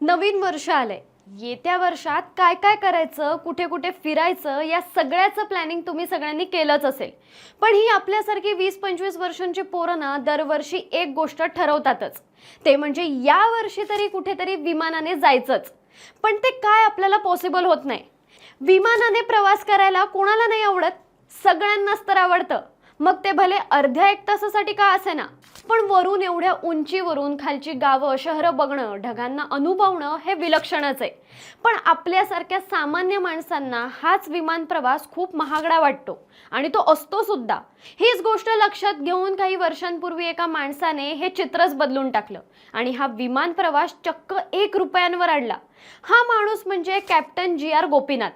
नवीन वर्ष आलंय. येत्या वर्षात काय काय करायचं कुठे कुठे फिरायचं या सगळ्याचं प्लॅनिंग तुम्ही सगळ्यांनी केलंच असेल. पण ही आपल्यासारखी वीस पंचवीस वर्षांची पोरं ना दरवर्षी एक गोष्ट ठरवतातच. ते म्हणजे या वर्षी तरी कुठेतरी विमानाने जायचंच. पण ते काय आपल्याला पॉसिबल होत नाही. विमानाने प्रवास करायला कोणाला नाही आवडत? सगळ्यांनाच तर आवडतं. मग ते भले अर्ध्या एक तासासाठी का असे ना पण वरून एवढ्या उंचीवरून खालची गावं शहरं बघणं ढगांना अनुभवणं हे विलक्षणच आहे. पण आपल्यासारख्या सामान्य माणसांना हाच विमान प्रवास खूप महागडा वाटतो. आणि तो असतो सुद्धा. हीच गोष्ट लक्षात घेऊन काही वर्षांपूर्वी एका माणसाने हे चित्रच बदलून टाकलं. आणि हा विमान प्रवास चक्क एक रुपयांवर आणला. हा माणूस म्हणजे कॅप्टन जी आर गोपीनाथ.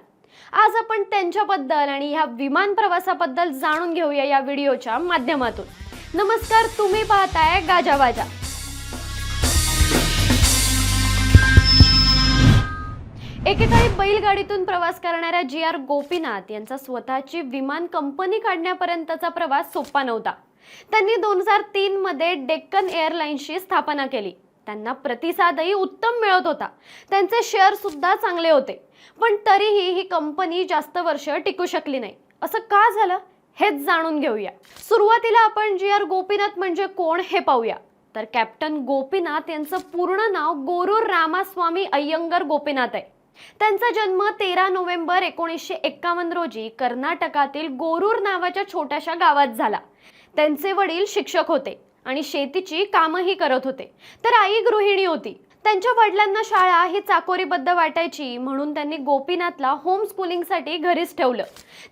आज आपण त्यांच्याबद्दल आणि ह्या विमान प्रवासाबद्दल जाणून घेऊया या व्हिडिओच्या माध्यमातून. नमस्कार तुम्ही पाहताय गाजावाजा एकेकाळी बैलगाडीतून प्रवास करणाऱ्या जी आर गोपीनाथ यांचा स्वतःची विमान कंपनी काढण्यापर्यंतचा प्रवास सोपा नव्हता. त्यांनी दोन हजार तीनमध्ये डेक्कन एअरलाईन्सची स्थापना केली. त्यांना प्रतिसादही उत्तम मिळत होता. त्यांचे शेअर सुद्धा चांगले होते. पण तरीही ही कंपनी जास्त वर्ष टिकू शकली नाही. असं का झालं? हेच जाणून घेऊया. सुरुवातीला आपण जी आर गोपीनाथ म्हणजे कोण हे पाहूया. तर कॅप्टन गोपीनाथ यांचं पूर्ण नाव गोरूर रामास्वामी अय्यंगर गोपीनाथ आहे. त्यांचा जन्म तेरा नोव्हेंबर एकोणीसशे एक्कावन्न रोजी कर्नाटकातील गोरूर नावाच्या छोट्याशा गावात झाला. त्यांचे वडील शिक्षक होते. आणि शेतीची कामही करत होते. तर आई गृहिणी होती. त्यांच्या वडिलांना शाळा ही चाकोरीबद्ध वाटायची म्हणून त्यांनी गोपीनाथला होम स्कूलिंगसाठी घरीच ठेवलं.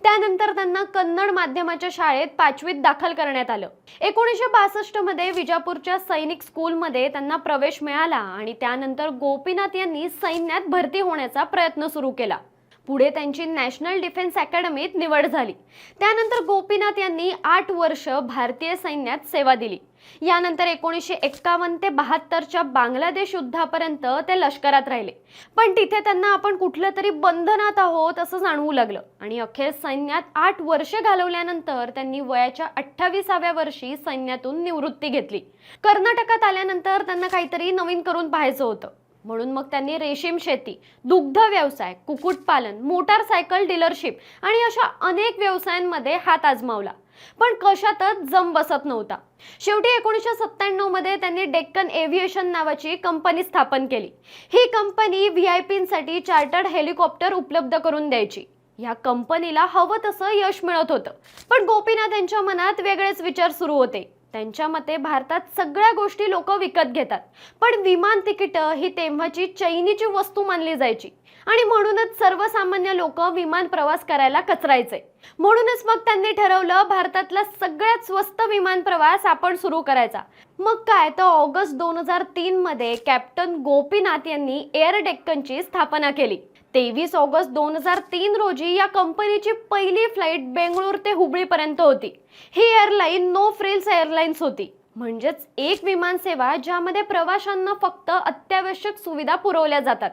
त्यानंतर त्यांना कन्नड माध्यमाच्या शाळेत पाचवीत दाखल करण्यात आलं. एकोणीसशे बासष्टमध्ये विजापूरच्या सैनिक स्कूलमध्ये त्यांना प्रवेश मिळाला आणि त्यानंतर गोपीनाथ यांनी सैन्यात भरती होण्याचा प्रयत्न सुरू केला. पुढे त्यांची नॅशनल डिफेन्स अकॅडमीत निवड झाली. त्यानंतर गोपीनाथ यांनी आठ वर्ष भारतीय सैन्यात सेवा दिली. यानंतर एकोणीसशे एक्कावन्न ते बहात्तरच्या बांगलादेश युद्धापर्यंत ते लष्करात राहिले. पण तिथे त्यांना आपण कुठलं तरी बंधनात आहोत असं जाणवू लागलं. आणि अखेर सैन्यात आठ वर्ष घालवल्यानंतर त्यांनी वयाच्या अठ्ठावीसाव्या वर्षी सैन्यातून निवृत्ती घेतली. कर्नाटकात आल्यानंतर त्यांना काहीतरी नवीन करून पाहायचं होतं. म्हणून मग त्यांनी रेशीम शेती दुग्ध व्यवसाय कुक्कुटपालन मोटारसायकल डीलरशिप आणि अशा अनेक व्यवसायांमध्ये हात आजमावला. पण कशातच जम बसत नव्हता. शेवटी एकोणीसशे सत्त्याण्णवमध्ये त्यांनी डेक्कन एव्हिएशन नावाची कंपनी स्थापन केली. ही कंपनी व्ही आय पीसाठी चार्टर्ड हेलिकॉप्टर उपलब्ध करून द्यायची. या कंपनीला हवं तसं यश मिळत होतं. पण गोपीनाथ यांच्या मनात वेगळेच विचार सुरू होते. त्यांच्या मते भारतात सगळ्या गोष्टी लोक विकत घेतात. पण विमान तिकीट ही तेव्हाची चैनीची वस्तू मानली जायची. आणि म्हणूनच सर्वसामान्य लोक विमान प्रवास करायला कचरायचे. म्हणूनच मग त्यांनी ठरवलं भारतातला सगळ्यात स्वस्त विमान प्रवास आपण सुरू करायचा. मग काय तर ऑगस्ट दोन हजार तीन मध्ये कॅप्टन गोपीनाथ यांनी एअर डेक्कनची स्थापना केली. तेवीस ऑगस्ट दोन हजार तीन रोजी या कंपनीची पहिली फ्लाईट बेंगळूर ते हुबळीपर्यंत होती. ही एअरलाईन नो फ्रिल्स एअरलाइन्स होती. म्हणजेच एक विमानसेवा ज्यामध्ये प्रवाशांना फक्त अत्यावश्यक सुविधा पुरवल्या जातात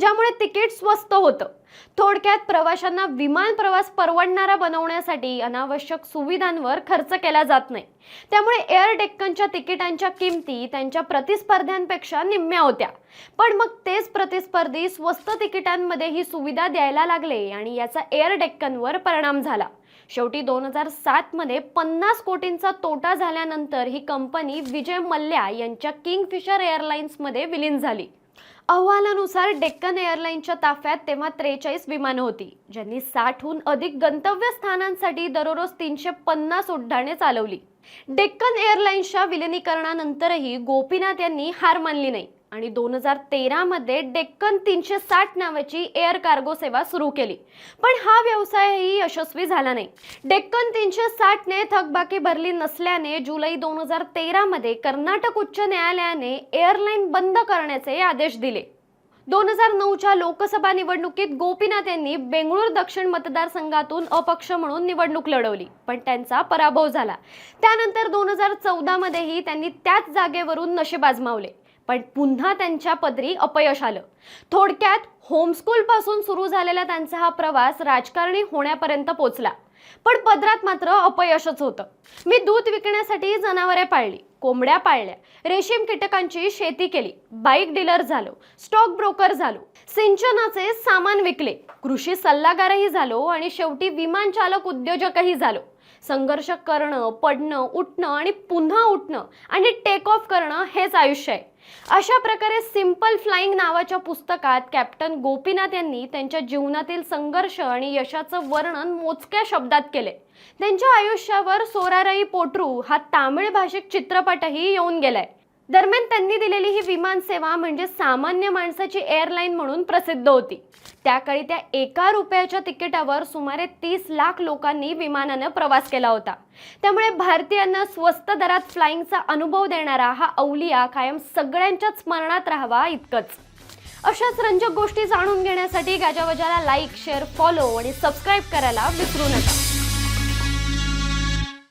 ज्यामुळे तिकीट स्वस्त होतं. थोडक्यात प्रवाशांना विमान प्रवास परवडणारा बनवण्यासाठी अनावश्यक सुविधांवर खर्च केला जात नाही. त्यामुळे एअर डेक्कनच्या तिकिटांच्या किमती त्यांच्या प्रतिस्पर्ध्यांपेक्षा निम्म्या होत्या. पण मग तेच प्रतिस्पर्धी स्वस्त तिकिटांमध्ये ही सुविधा द्यायला लागले आणि याचा एअर डेक्कनवर परिणाम झाला. शेवटी दोन हजार सातमध्ये पन्नास कोटींचा तोटा झाल्यानंतर ही कंपनी विजय मल्ल्या यांच्या किंगफिशर एअरलाइन्समध्ये विलीन झाली. अहवालानुसार डेक्कन एअरलाईनच्या ताफ्यात तेव्हा त्रेचाळीस विमानं होती ज्यांनी साठहून अधिक गंतव्यस्थानांसाठी दररोज तीनशे पन्नास उड्डाणे चालवली. डेक्कन एअरलाईन्सच्या विलिनीकरणानंतरही गोपीनाथ यांनी हार मानली नाही. आणि दोन हजार तेरामध्ये डेक्कन तीनशे साठ नावाची एअर कार्गो सेवा सुरू केली. पण हा व्यवसायही यशस्वी झाला नाही. डेक्कन तीनशे साठने थकबाकी भरली नसल्याने जुलै दोन हजार तेरामध्ये कर्नाटक उच्च न्यायालयाने एअरलाईन बंद करण्याचे आदेश दिले. दोन हजार नऊच्या लोकसभा निवडणुकीत गोपीनाथ यांनी बेंगळूर दक्षिण मतदारसंघातून अपक्ष म्हणून निवडणूक लढवली पण त्यांचा पराभव झाला. त्यानंतर दोन हजार चौदामध्येही त्यांनी त्याच जागेवरून नशीब आजमावले पण पुन्हा त्यांच्या पदरी अपयश आलं. थोडक्यात होमस्कूल पासून सुरू झालेला त्यांचा हा प्रवास राजकारणी होण्यापर्यंत पोचला. पण पदरात मात्र अपयशच होतं. मी दूध विकण्यासाठी जनावरे पाळली कोंबड्या पाळल्या रेशीम कीटकांची शेती केली बाईक डीलर झालो स्टॉक ब्रोकर झालो सिंचनाचे सामान विकले कृषी सल्लागारही झालो आणि शेवटी विमान चालक उद्योजकही झालो. संघर्ष करणं पडणं उठणं आणि पुन्हा उठणं आणि टेक ऑफ करणं हेच आयुष्य आहे. अशा प्रकारे सिंपल फ्लाइंग नावाच्या पुस्तकात कॅप्टन गोपीनाथ यांनी त्यांच्या जीवनातील संघर्ष आणि यशाचं वर्णन मोजक्या शब्दात केले. त्यांच्या आयुष्यावर सोराराई पोटरू हा तामिळ भाषिक चित्रपटही येऊन गेलाय. दरम्यान त्यांनी दिलेली ही विमान सेवा म्हणजे सामान्य माणसाची एअरलाईन म्हणून प्रसिद्ध होती. त्याकाळी त्या एका रुपयाच्या तिकिटावर सुमारे तीस लाख लोकांनी विमानानं प्रवास केला होता. त्यामुळे भारतीयांना स्वस्त दरात फ्लाइंगचा अनुभव देणारा हा अवलिया कायम सगळ्यांच्याच स्मरणात राहावा इतकंच. अशाच रंजक गोष्टी जाणून घेण्यासाठी गाजावाजाला लाईक शेअर फॉलो आणि सबस्क्राईब करायला विसरू नका.